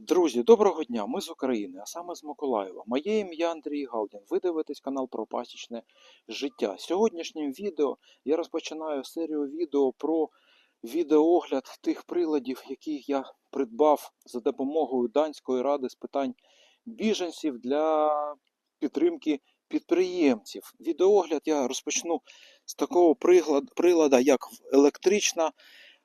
Друзі, доброго дня! Ми з України, а саме з Миколаєва. Моє ім'я Андрій Галдін. Ви дивитесь канал про пасічне життя. Сьогоднішнім відео я розпочинаю серію відео про відеоогляд тих приладів, яких я придбав за допомогою Данської ради з питань біженців для підтримки підприємців. Відеоогляд я розпочну з такого прилада, як електрична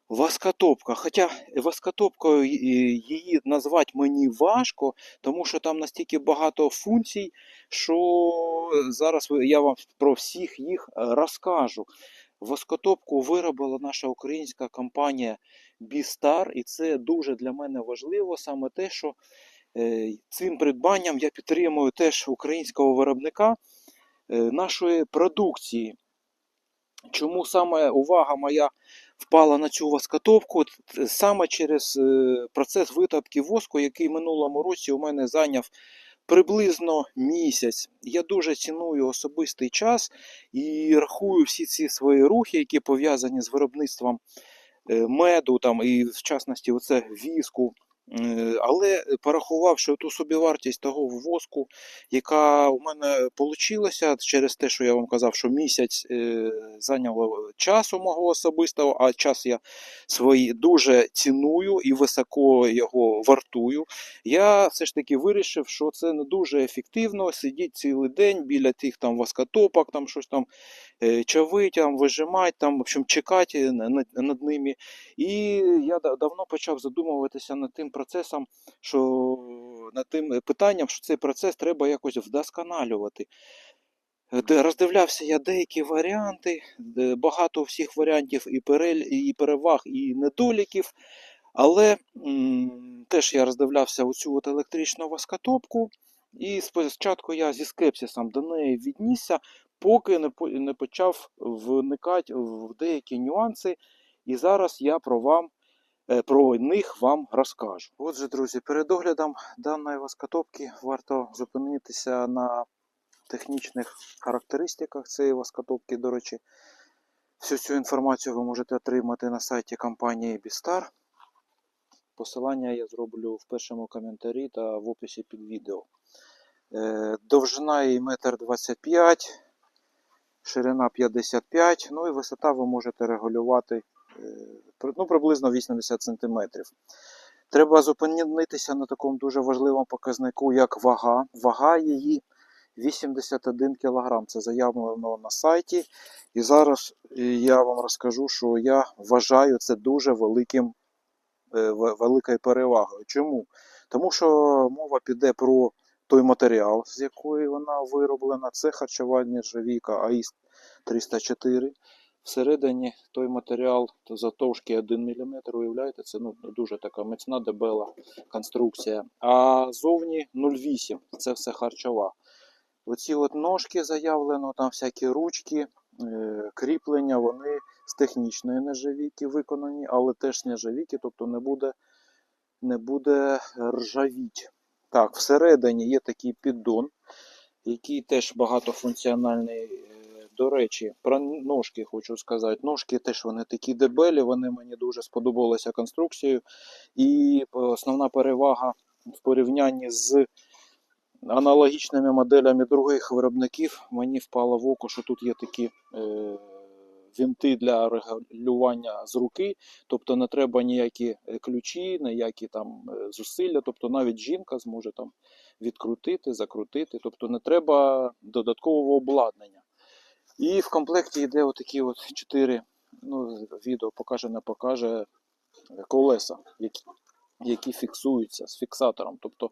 Васкотопка. Хоча васкотопкою її назвати мені важко, тому що там настільки багато функцій, що зараз я вам про всіх їх е, розкажу. Воскотопку виробила наша українська компанія Бістар, і це дуже для мене важливо саме те, що е, цим придбанням я підтримую теж українського виробника е, нашої продукції. Чому саме увага моя впала на цю воскотовку Саме через е, процес витопки воску, який минулому році у мене зайняв приблизно місяць. Я дуже ціную особистий час і рахую всі ці свої рухи, які пов'язані з виробництвом е, меду, там, і в частності оце віску. Е, Але порахувавши ту собівартість того воску, яка у мене вийшла через те, що я вам казав, що місяць е, зайняло часу мого особистого, а час я свій дуже ціную і високо його вартую. Я все ж таки вирішив, що це не дуже ефективно сидіти цілий день біля тих там воскотопок, там щось там е, чавить, там вижимати, там, в общем, чекати над ними. І я давно почав задумуватися над тим процесом, що над тим питанням, що цей процес треба якось вдосконалювати. Роздивлявся я деякі варіанти, багато всіх варіантів і, і переваг, і недоліків. Але м, теж я роздивлявся оцю от електричну воскотопку, і спочатку я зі скепсисом до неї віднісся, поки не, по- не почав вникати в деякі нюанси. І зараз я про вам про них вам розкажу. Отже, друзі, перед оглядом даної воскотопки варто зупинитися на технічних характеристиках цієї воскотопки. До речі, всю цю інформацію ви можете отримати на сайті компанії Bistar. Посилання я зроблю в першому коментарі та в описі під відео. Е, Довжина її 1,25 м, ширина 55 ну і висота ви можете регулювати е, ну, приблизно 80 см. Треба зупинитися на такому дуже важливому показнику, як вага. Вага її 81 кг. Це заявлено на сайті. І зараз е, я вам розкажу, що я вважаю це дуже великим, е, великою перевагою. Чому? Тому що мова піде про той матеріал, з якої вона вироблена. Це харчова нержавійка АІС 304. Всередині той матеріал то завтовшки 1 мм, уявляєте, це ну, дуже така міцна дебела конструкція. А зовні 0,8 це все харчова. Оці от ножки заявлено, там всякі ручки, е, кріплення, вони з технічної нержавійки виконані, але теж з нержавійки, тобто не буде, не буде ржавіть. Так, всередині є такий піддон, який теж багатофункціональний. До речі, про ножки хочу сказати. Ножки теж вони такі дебелі, вони мені дуже сподобалися конструкцією. І е, основна перевага в порівнянні з аналогічними моделями других виробників мені впало в око, що тут є такі е, вінти для регулювання з руки, тобто не треба ніякі е, ключі, ніякі там е, зусилля, тобто навіть жінка зможе там відкрутити, закрутити, тобто не треба додаткового обладнання. І в комплекті йде отакі от чотири, ну, відео покаже, не покаже е, колеса, які, які фіксуються з фіксатором. Тобто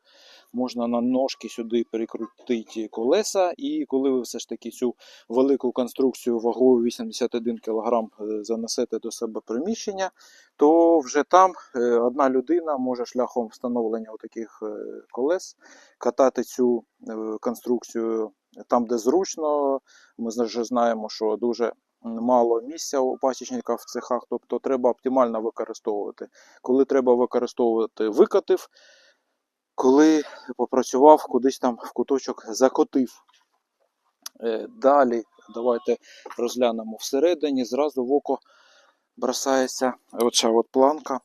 можна на ножки сюди перекрутити колеса, і коли ви все ж таки цю велику конструкцію вагою 81 кг е, занесете до себе приміщення, то вже там е, одна людина може шляхом встановлення таких колес катати цю е, конструкцію там, де зручно. Ми вже знаємо, що дуже мало місця у пасічників в цехах, тобто треба оптимально використовувати. Коли треба використовувати, викатив, коли попрацював, кудись там в куточок закотив. Е, Далі давайте розглянемо всередині. Зразу в око бросається оця от планка, е,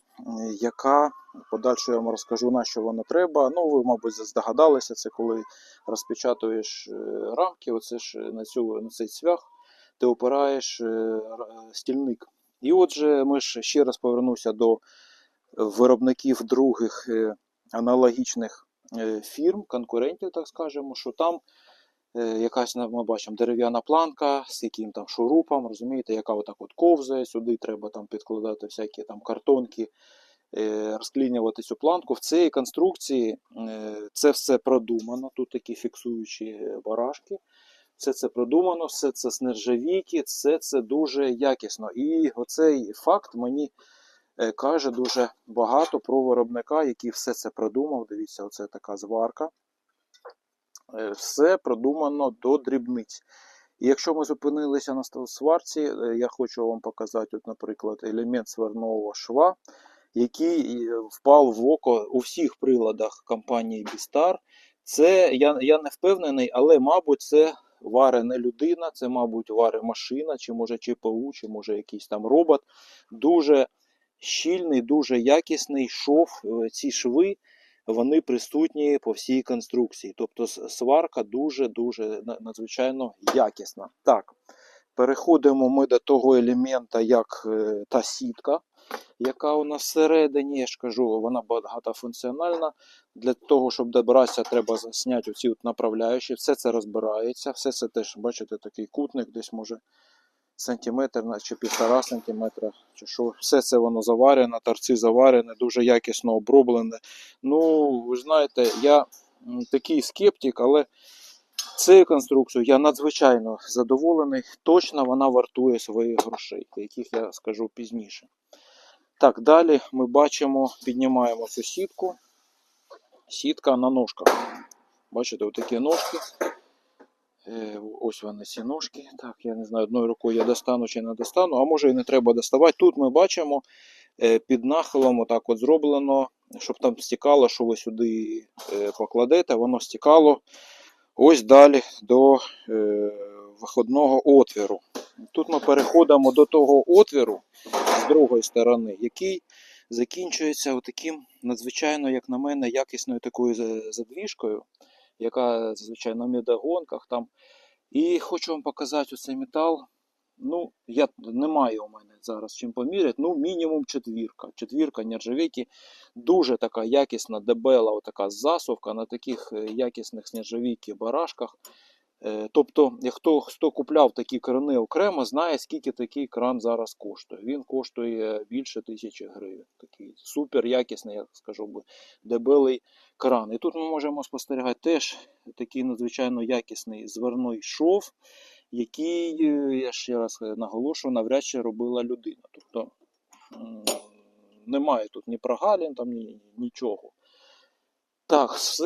яка Подальше я вам розкажу, на що воно треба. Ну, ви, мабуть, здогадалися, це коли розпечатуєш е, рамки, оце ж на, цю, на цей цвях, ти опираєш е, стільник. І отже, ми ж ще раз повернуся до виробників других е, аналогічних е, фірм, конкурентів, так скажемо, що там е, якась ми бачимо дерев'яна планка з яким там шурупом, розумієте, яка отак от ковзає, сюди треба там підкладати всякі там картонки, е, розклінювати цю планку. В цій конструкції е, це все продумано. Тут такі фіксуючі е, барашки. Все це продумано, все це з все це дуже якісно. І оцей факт мені е, каже дуже багато про виробника, який все це продумав. Дивіться, оце така зварка. Е, Все продумано до дрібниць. І якщо ми зупинилися на сварці, е, я хочу вам показати, от, наприклад, елемент сварного шва, який е, впав в око у всіх приладах компанії Бістар. Це я, я не впевнений, але, мабуть, це варе не людина, це, мабуть, варе машина, чи може ЧПУ, чи може якийсь там робот. Дуже щільний, дуже якісний шов. Е, Ці шви вони присутні по всій конструкції. Тобто сварка дуже-дуже надзвичайно якісна. Так, переходимо ми до того елемента, як е, та сітка, яка у нас всередині. Я ж кажу, вона багатофункціональна. Для того, щоб добратися, треба зняти оці от направляючі. Все це розбирається, все це теж, бачите, такий кутник, десь може сантиметр чи півтора сантиметра, чи що. Все це воно заварене, торці заварені, дуже якісно оброблене. Ну, ви знаєте, я такий скептик, але цією конструкцією я надзвичайно задоволений. Точно вона вартує своїх грошей, яких я скажу пізніше. Так, далі ми бачимо, піднімаємо цю сітку. Сітка на ножках. Бачите, отакі ножки. Е, Ось вони ці ножки. Так, я не знаю, одною рукою я достану чи не достану, а може і не треба доставати. Тут ми бачимо е, під нахилом отак от зроблено, щоб там стікало, що ви сюди е, покладете, воно стікало ось далі до виходного отвіру. Тут ми переходимо до того отвіру з другої сторони, який закінчується таким надзвичайно, як на мене, якісною такою задвіжкою, яка зазвичай на медогонках там. І хочу вам показати оцей метал. Ну, я немає у мене зараз чим поміряти. Ну, мінімум четвірка. Четвірка нержавійки. Дуже така якісна, дебела, отака засувка на таких е, якісних нержавійки барашках. Е, Тобто, хто, хто купляв такі крани окремо, знає, скільки такий кран зараз коштує. Він коштує більше тисячі гривень. Такий супер якісний, я скажу би, дебелий кран. І тут ми можемо спостерігати теж такий надзвичайно якісний зверний шов, який, е, я ще раз наголошую, навряд чи робила людина. Тобто немає тут ні прогалін, там, ні, нічого. Так, з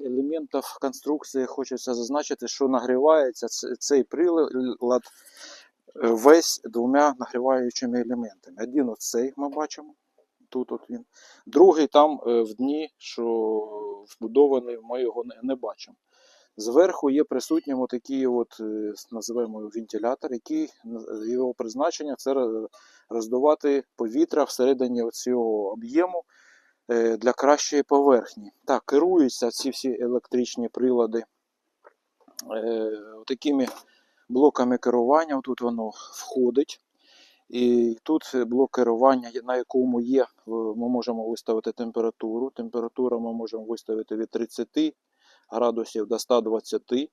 елементів конструкції хочеться зазначити, що нагрівається цей прилад е, весь двома нагріваючими елементами. Один оцей ми бачимо. Тут от він. Другий там е, в дні, що вбудований, ми його не, бачимо. Зверху є присутнім отакий от, е, називаємо вентилятор, який його призначення це роздувати повітря всередині цього об'єму для кращої поверхні. Так, керуються ці всі електричні прилади е, такими блоками керування. Тут воно входить. І тут блок керування, на якому є, е, ми можемо виставити температуру. Температуру ми можемо виставити від 30 градусів до 120.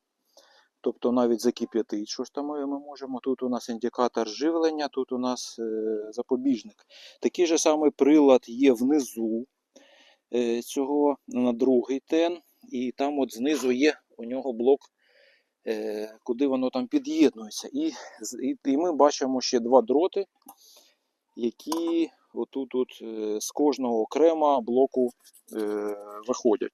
Тобто навіть закип'ятить щось там ми можемо. Тут у нас індикатор живлення, тут у нас е, запобіжник. Такий же самий прилад є внизу е, цього на другий тен, і там от знизу є у нього блок, е, куди воно там під'єднується. І, і, ми бачимо ще два дроти, які отут от, е, з кожного окремо блоку е, виходять.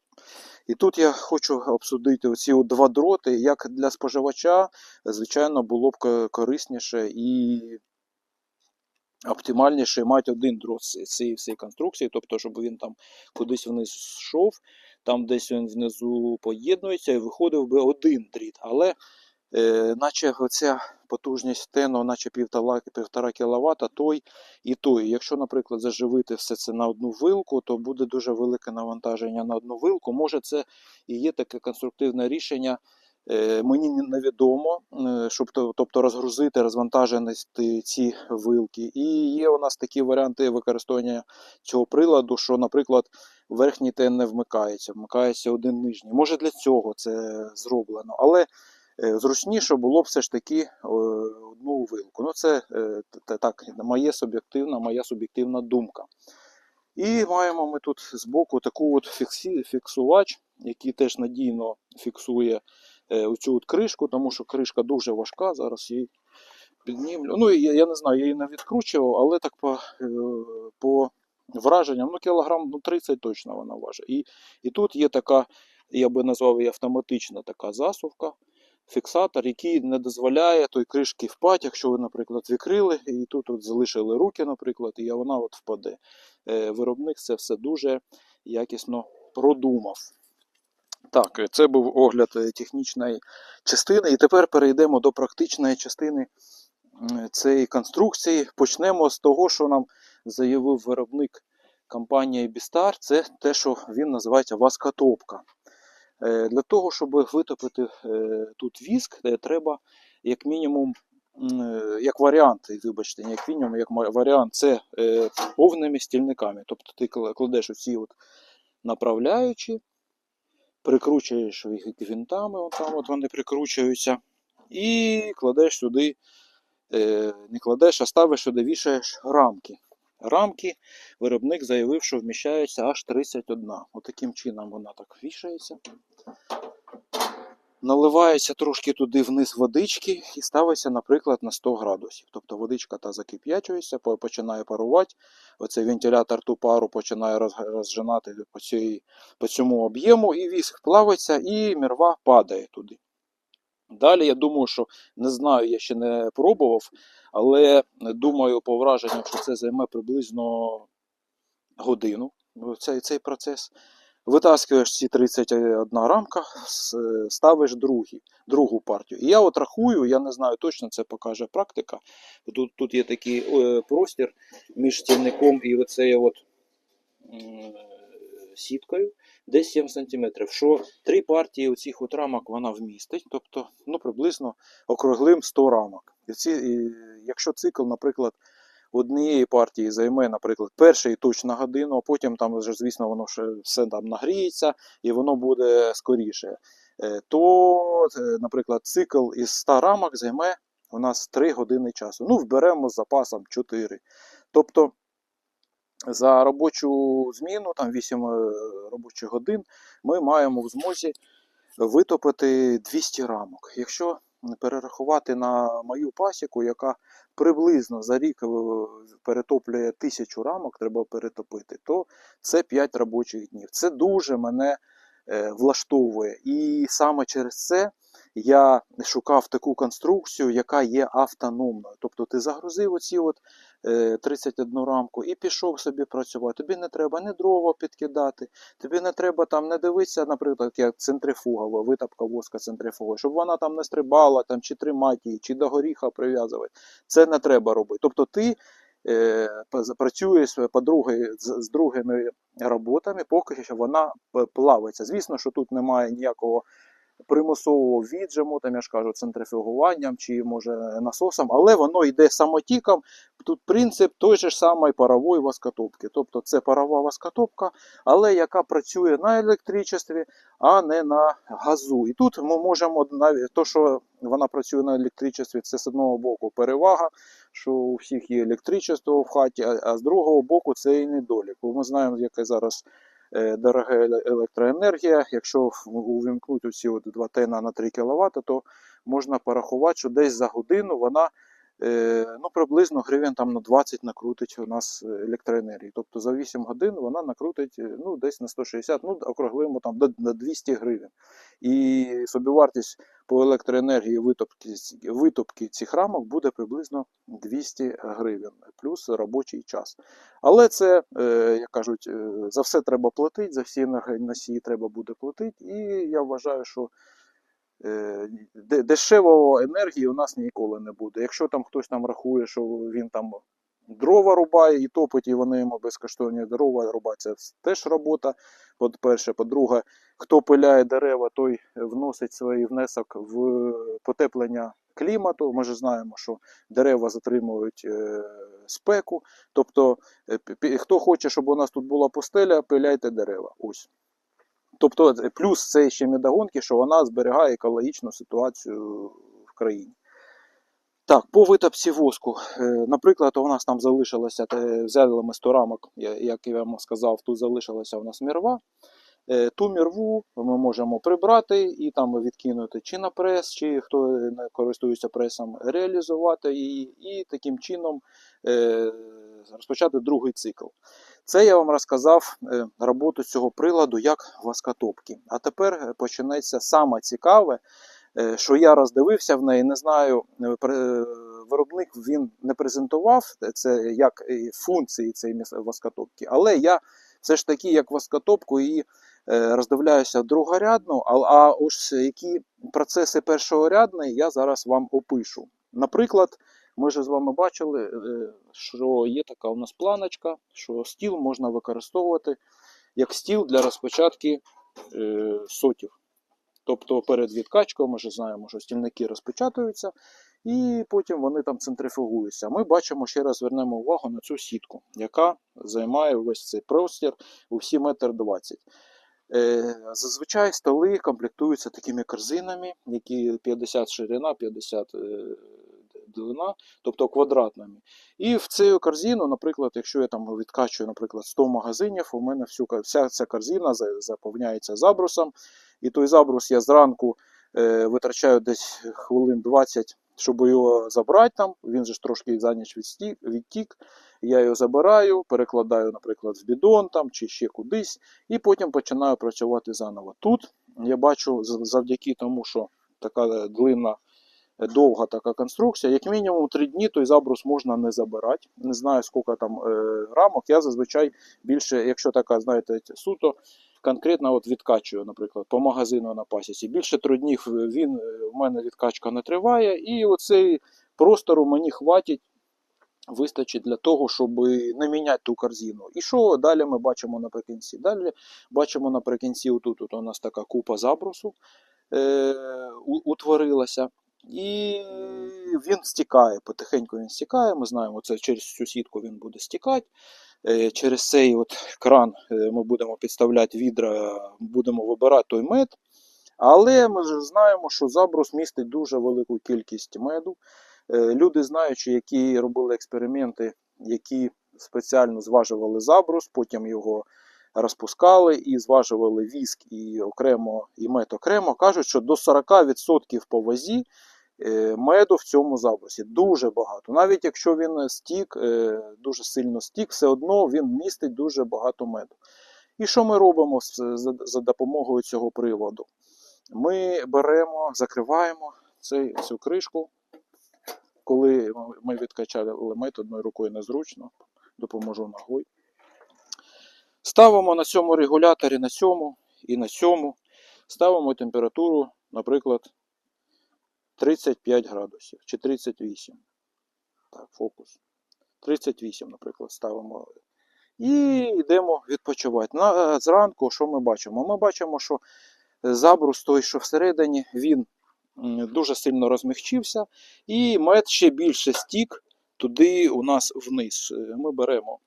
І тут я хочу обсудити оці от два дроти, як для споживача, звичайно, було б корисніше і оптимальніше мати один дрот цієї всієї конструкції, тобто, щоб він там кудись вниз йшов, там десь він внизу поєднується і виходив би один дріт. Але е, наче оця потужність тену, наче півтора, півтора кВт, той і той. Якщо, наприклад, заживити все це на одну вилку, то буде дуже велике навантаження на одну вилку. Може, це і є таке конструктивне рішення. Е, Мені невідомо, е, щоб тобто розгрузити, розвантажити ці вилки. І є у нас такі варіанти використання цього приладу, що, наприклад, верхній тен не вмикається, вмикається один нижній. Може для цього це зроблено, але е, зручніше було б все ж таки одну вилку. Ну, це так, моє суб'єктивна, моя суб'єктивна думка. І маємо ми тут збоку таку от фіксувач, який теж надійно фіксує оцю от кришку, тому що кришка дуже важка. Зараз її піднімлю. Ну, я, я не знаю, я її не відкручував, але так по, е, по враженням, ну, кілограм ну, 30 точно вона важить. І, і тут є така, я би назвав її автоматична така засувка, фіксатор, який не дозволяє той кришки впати, якщо ви, наприклад, відкрили, і тут от залишили руки, наприклад, і вона от впаде. Е, Виробник це все дуже якісно продумав. Так, е, це був огляд е, технічної частини. І тепер перейдемо до практичної частини цієї конструкції. Почнемо з того, що нам заявив виробник компанії Бістар. Це те, що він називається васкотопка. Е, Для того, щоб витопити е, тут віск, е, треба як мінімум, е, як варіант, вибачте, як мінімум, як варіант, це е, повними стільниками. Тобто ти кладеш оці от направляючі, прикручуєш їх гвинтами, от от вони прикручуються, і кладеш сюди, е, не кладеш, а ставиш сюди, вішаєш рамки. Рамки виробник заявив, що вміщається аж 31. Отаким чином вона так вішається. Наливається трошки туди вниз водички і ставиться, наприклад, на 100 градусів. Тобто водичка та закип'ячується, починає парувати. Оцей вентилятор ту пару починає розжинати по, цій, по цьому об'єму, і віск плавиться, і мірва падає туди. Далі я думаю, що не знаю, я ще не пробував, але думаю, по враженням, що це займе приблизно годину цей, цей процес. Витаскуєш ці 31 рамка, ставиш другі, другу партію. І я от рахую, я не знаю точно, це покаже практика. Тут, тут є такий е, простір між стільником і оцею от, сіткою, десь 7 см. Що три партії оцих от рамок вона вмістить, тобто ну, приблизно округлим 100 рамок. І ці, і, якщо цикл, наприклад, однієї партії займе, наприклад, перший точно годину, а потім там вже, звісно, воно ще все там нагріється і воно буде скоріше. Е, То, е, наприклад, цикл із 100 рамок займе у нас 3 години часу. Ну, вберемо з запасом 4. Тобто за робочу зміну, там 8 е, робочих годин, ми маємо в змозі витопити 200 рамок. Якщо перерахувати на мою пасіку, яка приблизно за рік е, перетоплює тисячу рамок, треба перетопити, то це 5 робочих днів. Це дуже мене е, влаштовує. І саме через це я шукав таку конструкцію, яка є автономною. Тобто ти загрузив оці от 31 рамку і пішов собі працювати. Тобі не треба ні дрова підкидати, тобі не треба там не дивитися, наприклад, як центрифугова, витапка воска центрифугова, щоб вона там не стрибала, там, чи тримати її, чи до горіха прив'язувати. Це не треба робити. Тобто ти е, працюєш по друге, з, з другими роботами, поки що вона плавиться. Звісно, що тут немає ніякого примусового віджиму, там я ж кажу, центрифугуванням чи може насосом, але воно йде самотіком. Тут принцип той же ж парової воскотопки. Тобто це парова воскотопка, але яка працює на електричестві, а не на газу. І тут ми можемо навіть то, що вона працює на електричестві, це з одного боку перевага, що у всіх є електричество в хаті, а, з другого боку це і недолік. Бо Ми знаємо, яке зараз дорога електроенергія. Якщо увімкнути ці от 2 тена на 3 кВт, то можна порахувати, що десь за годину вона е, ну, приблизно гривень там на 20 накрутить у нас е, електроенергії. Тобто за 8 годин вона накрутить е, ну, десь на 160, ну, округлимо там до, до 200 гривень. І собівартість по електроенергії витопки, витопки цих рамок буде приблизно 200 гривень, плюс робочий час. Але це, е, як кажуть, е, за все треба платити, за всі енергоносії треба буде платити. І я вважаю, що е, дешевого енергії у нас ніколи не буде. Якщо там хтось там рахує, що він там дрова рубає і топить, і вони йому безкоштовні дрова рубать, це теж робота. По-перше, по-друге, хто пиляє дерева, той вносить свій внесок в потеплення клімату. Ми ж знаємо, що дерева затримують е, спеку. Тобто, е, хто хоче, щоб у нас тут була пустеля, пиляйте дерева. Ось. Тобто, е, плюс це ще медогонки, що вона зберігає екологічну ситуацію в країні. Так, по витопці воску. Е, Наприклад, у нас там залишилося, взяли ми 100 рамок, як я вам сказав, тут залишилася у нас мірва. Е, Ту мірву ми можемо прибрати і там відкинути чи на прес, чи хто не користується пресом, реалізувати її і таким чином е, розпочати другий цикл. Це я вам розказав е, роботу цього приладу як воскотопки. А тепер е, почнеться саме цікаве, е, що я роздивився в неї, не знаю, е, е, виробник він не презентував це як е, функції цієї воскотопки, але я все ж таки як воскотопку її е, роздивляюся другорядно, а, а ось які процеси першорядної я зараз вам опишу. Наприклад, ми ж з вами бачили, е, що є така у нас планочка, що стіл можна використовувати як стіл для розпочатки е, сотів. Тобто перед відкачкою ми ж знаємо, що стільники розпечатуються, і потім вони там центрифугуються. Ми бачимо, ще раз звернемо увагу на цю сітку, яка займає весь цей простір у всі метр двадцять. Е, Зазвичай столи комплектуються такими корзинами, які 50 ширина, 50 е, длина, тобто квадратними. І в цю корзину, наприклад, якщо я там відкачую, наприклад, 100 магазинів, у мене всю, вся ця корзина заповняється забрусом. І той забрус я зранку е, витрачаю десь хвилин 20, щоб його забрати там. Він же ж трошки за ніч відтік. Я його забираю, перекладаю, наприклад, в бідон там, чи ще кудись, і потім починаю працювати заново. Тут я бачу завдяки тому, що така длинна е, довга така конструкція. Як мінімум 3 дні той забрус можна не забирати. Не знаю, скільки там е, рамок. Я зазвичай більше, якщо така, знаєте, суто конкретно от відкачую, наприклад, по магазину на пасіці. Більше 3 днів він е, в мене відкачка не триває, і оцей простору мені хватить. Вистачить для того, щоб не міняти ту корзину. І що далі ми бачимо наприкінці? Далі бачимо наприкінці, отут от у нас така купа забрусу е, утворилася. І він стікає, потихеньку він стікає. Ми знаємо, це через цю сітку він буде стікати. Е, Через цей от кран е, ми будемо підставляти відра, будемо вибирати той мед. Але ми ж знаємо, що забрус містить дуже велику кількість меду. Е, Люди, знаючи, які робили експерименти, які спеціально зважували забрус, потім його розпускали і зважували віск і окремо, і мед окремо, кажуть, що до 40% по вазі е, меду в цьому забрусі. Дуже багато. Навіть якщо він стік, е, дуже сильно стік, все одно він містить дуже багато меду. І що ми робимо за, допомогою цього приводу? Ми беремо, закриваємо цю кришку. Коли ми відкачали мед одною рукою незручно, допоможу ногою. Ставимо на цьому регуляторі, на цьому і на цьому. Ставимо температуру, наприклад, 35 градусів чи 38. Так, фокус. 38, наприклад, ставимо. І йдемо відпочивати. На, зранку, що ми бачимо? Ми бачимо, що забрус той, що всередині, він дуже сильно розмягчився, і мед ще більше стік туди у нас вниз. Е, Ми беремо,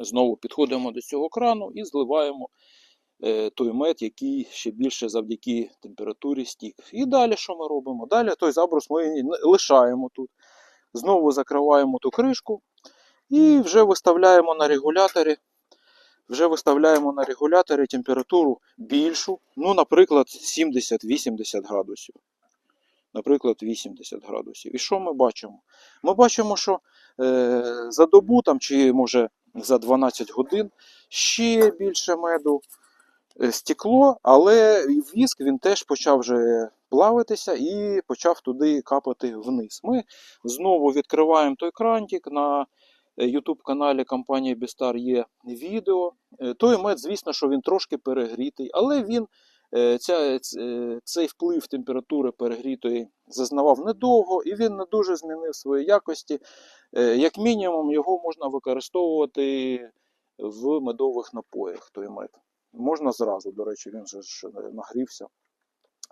знову підходимо до цього крану і зливаємо е, той мед, який ще більше завдяки температурі стік. І далі що ми робимо? Далі той забрус ми лишаємо тут. Знову закриваємо ту кришку і вже виставляємо на регуляторі. Вже виставляємо на регуляторі температуру більшу, ну, наприклад, 70-80 градусів. Наприклад, 80 градусів. І що ми бачимо? Ми бачимо, що е, за добу там, чи може за 12 годин ще більше меду е, стекло, але віск він теж почав вже плавитися і почав туди капати вниз. Ми знову відкриваємо той крантик на YouTube каналі компанії Бістар є відео. Е, Той мед, звісно, що він трошки перегрітий, але він е, ця, е, цей вплив температури перегрітої зазнавав недовго, і він не дуже змінив свої якості. Е, Як мінімум, його можна використовувати в медових напоях, той мед. Можна зразу, до речі, він же ж е, нагрівся.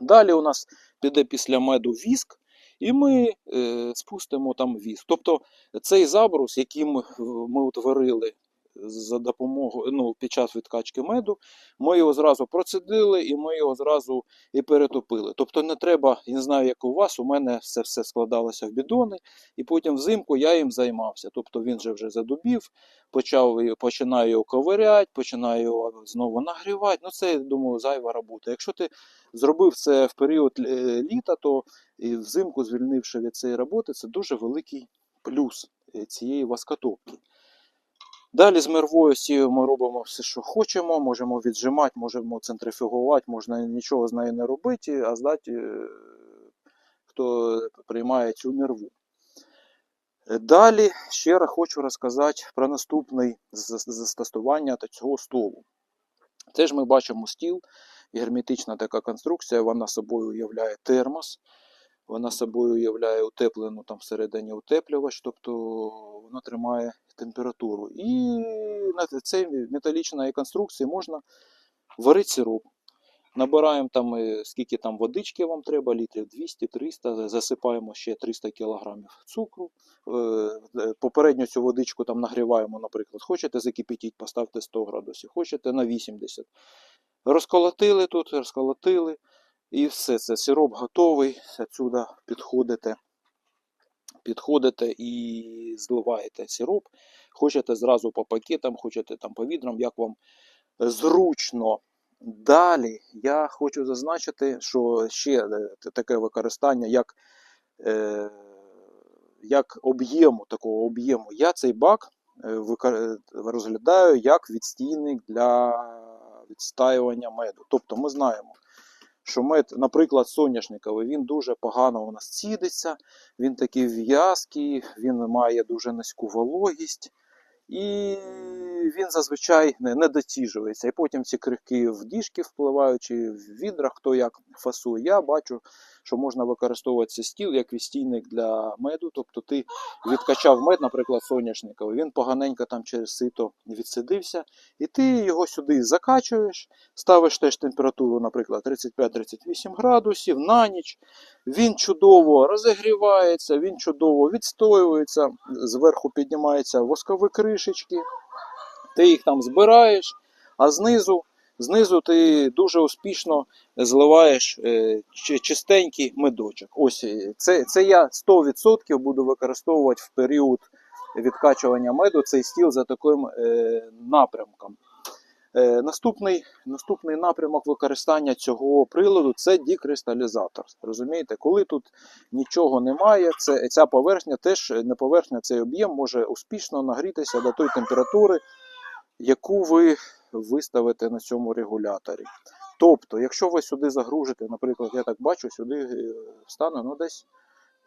Далі у нас піде після меду віск, і ми е, спустимо там віск. Тобто цей забрус, який ми утворили за допомогою ну, під час відкачки меду, ми його зразу процедили і ми його зразу і перетопили. Тобто не треба, я не знаю, як у вас, у мене все все складалося в бідони, і потім взимку я їм займався. Тобто він же вже задубів, почав, починаю його ковиряти, починаю його знову нагрівати. Ну це, я думаю, зайва робота. Якщо ти зробив це в період е, літа, то і взимку, звільнивши від цієї роботи, це дуже великий плюс е, цієї васкотопки. Далі з мервою сією ми робимо все, що хочемо, можемо віджимати, можемо центрифугувати, можна нічого з нею не робити, а здати, е, хто приймає цю мерву. Е, Далі ще раз хочу розказати про наступне застосування цього столу. Теж ми бачимо стіл, герметична така конструкція, вона собою уявляє термос, вона собою уявляє утеплену там всередині утеплювач, тобто вона тримає температуру. І на цій металічній конструкції можна варити сироп. Набираємо там, е, скільки там водички вам треба, літрів 200-300, засипаємо ще 300 кг цукру. Е, е, Попередньо цю водичку там нагріваємо, наприклад. Хочете закипятіть, поставте 100 градусів, хочете на 80. Розколотили тут, розколотили. І все, це сироп готовий. Отсюда підходите, підходите і зливаєте сироп. Хочете зразу по пакетам, хочете там по відрам, як вам зручно. Далі я хочу зазначити, що ще е, таке використання, як, е, як об'єму, такого об'єму. Я цей бак е, розглядаю як відстійник для відстаювання меду. Тобто ми знаємо, мед, наприклад, соняшниковий, він дуже погано у нас цідиться, він такий в'язкий, він має дуже низьку вологість. І він зазвичай не, не доціжується. І потім ці крихки в діжки впливають, чи в відрах, хто як фасує. Я бачу, що можна використовувати цей стіл як відстійник для меду. Тобто ти відкачав мед, наприклад, соняшниковий, він поганенько там через сито відсидився, і ти його сюди закачуєш, ставиш теж температуру, наприклад, 35-38 градусів на ніч. Він чудово розігрівається, він чудово відстоюється, зверху піднімаються воскові кришечки, ти їх там збираєш, а знизу, знизу ти дуже успішно зливаєш е, чистенький медочок. Ось е, це, це я 100% буду використовувати в період відкачування меду цей стіл за таким е, напрямком. Наступний, наступний напрямок використання цього приладу це декристалізатор. Розумієте, коли тут нічого немає, це, ця поверхня теж не поверхня, цей об'єм може успішно нагрітися до тої температури, яку ви виставите на цьому регуляторі. Тобто, якщо ви сюди загружите, наприклад, я так бачу, сюди е, встане ну, десь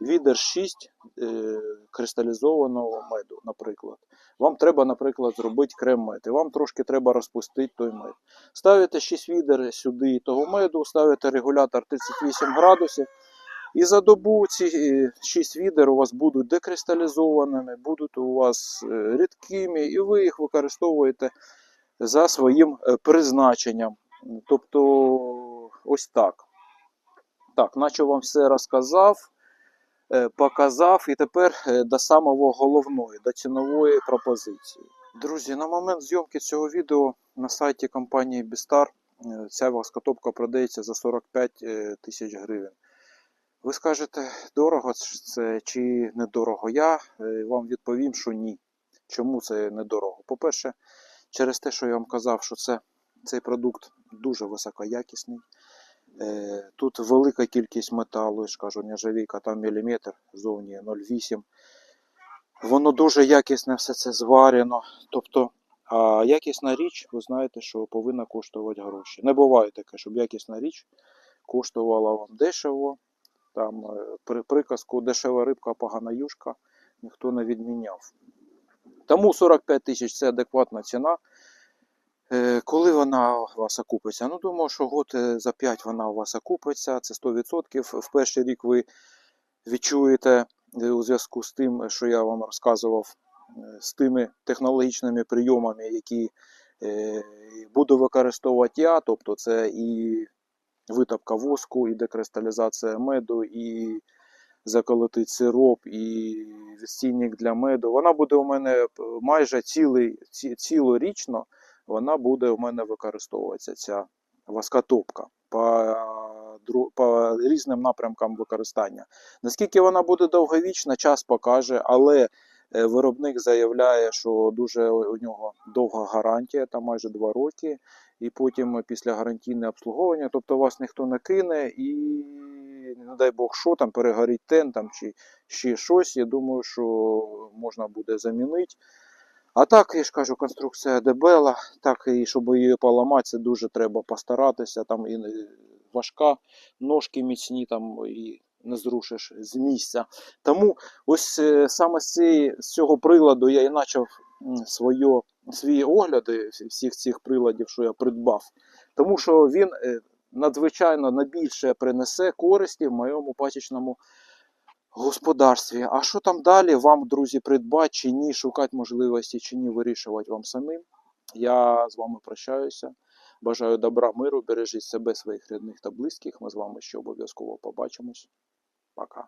відер 6 е, кристалізованого меду, наприклад. Вам треба, наприклад, зробити крем мед, і вам трошки треба розпустити той мед. Ставите 6 відер сюди того меду, ставите регулятор 38 градусів. І за добу ці 6 відер у вас будуть декристалізованими, будуть у вас е, рідкими, і ви їх використовуєте за своїм е, призначенням. Тобто, ось так. Так, наче вам все розказав, е, показав, і тепер е, до самого головної, до цінової пропозиції. Друзі, на момент зйомки цього відео на сайті компанії Bistar е, ця воскотопка продається за 45 е, тисяч гривень. Ви скажете, дорого це чи недорого? Я е, вам відповім, що ні. Чому це недорого? По-перше, через те, що я вам казав, що це, цей продукт дуже високоякісний. Е, Тут велика кількість металу, я ж кажу, нержавійка там міліметр, зовні 0,8. Воно дуже якісне все це зварено. Тобто, а якісна річ, ви знаєте, що повинна коштувати гроші. Не буває таке, щоб якісна річ коштувала вам дешево. Там е, при приказку дешева рибка, погана юшка ніхто не відміняв. Тому 45 тисяч це адекватна ціна. Е, Коли вона у вас окупиться? Ну, думаю, що год е, за 5 вона у вас окупиться, це 100%. В перший рік ви відчуєте у зв'язку з тим, що я вам розказував, з тими технологічними прийомами, які буду використовувати я, тобто це і витопка воску, і декристалізація меду, і заколотить сироп, і відстійник для меду. Вона буде у мене е, майже цілий, ці- цілорічно вона буде у мене використовуватися, ця воскотопка по, по різним напрямкам використання. Наскільки вона буде довговічна, час покаже, але е, виробник заявляє, що дуже у нього довга гарантія, там майже 2 роки, і потім після гарантійне обслуговування, тобто вас ніхто не кине і не дай Бог, що там перегорить тен там, чи ще щось. Я думаю, що можна буде замінити. А так, я ж кажу, конструкція дебела, так і щоб її поламати, дуже треба постаратися. Там і е, важка, ножки міцні, там і не зрушиш з місця. Тому ось е, саме з, цього приладу я і почав своє, свої огляди всіх цих приладів, що я придбав. Тому що він е, надзвичайно найбільше принесе користі в моєму пасічному господарстві. А що там далі вам, друзі, придбати чи ні, шукати можливості чи ні, вирішувати вам самим. Я з вами прощаюся. Бажаю добра, миру, бережіть себе, своїх рідних та близьких. Ми з вами ще обов'язково побачимось. Пока.